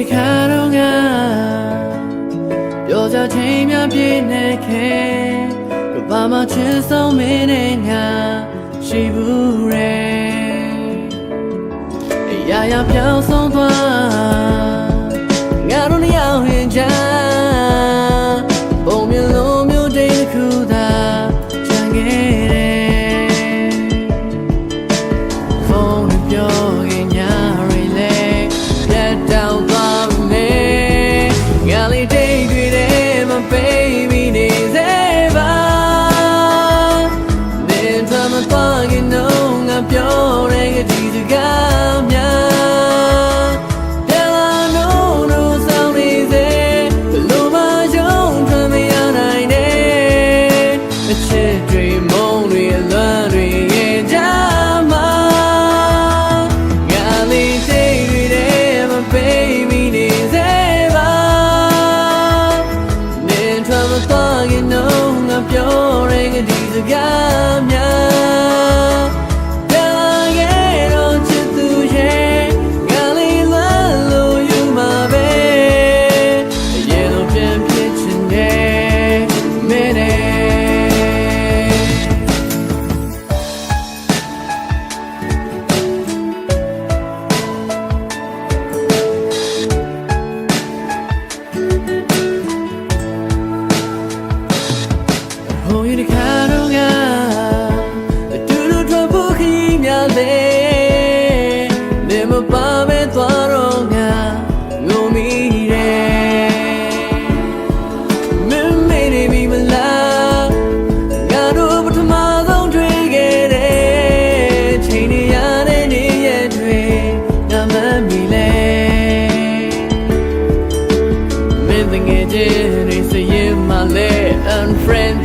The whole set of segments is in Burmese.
တခါတော့ငါပြောကြချိန်များပြည့်နေခဲ့ကဘာမှချစ်ဆုံးမင်းနဲ့ငါရှိဘူးရဲအရာရာပြောင်းဆုံးသွားငါတို့နှစ်ယောက်ဟင်ကြပုံမြင်လုံးမျိုးတိတ်တစ်ခုသာချန်ခဲ့တယ်ဖုန်းပြော ပြောရင်ဒီစကားများ မမီလဲမင်းငယ်ချင်းတွေစရင်မလဲ unfriend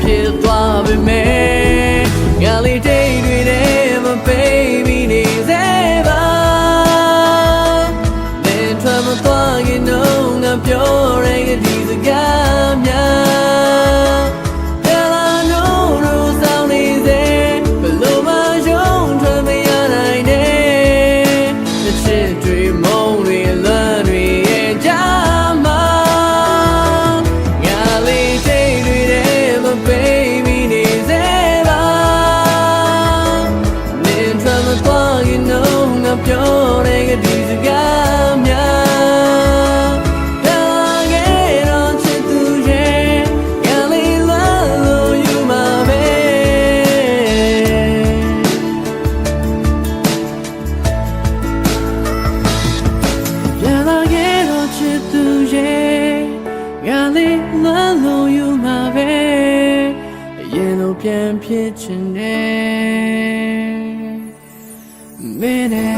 ငါလုံးယူမှာပဲအရင်လိုပြန်ဖြစ်ချင်တယ်မင်းနဲ့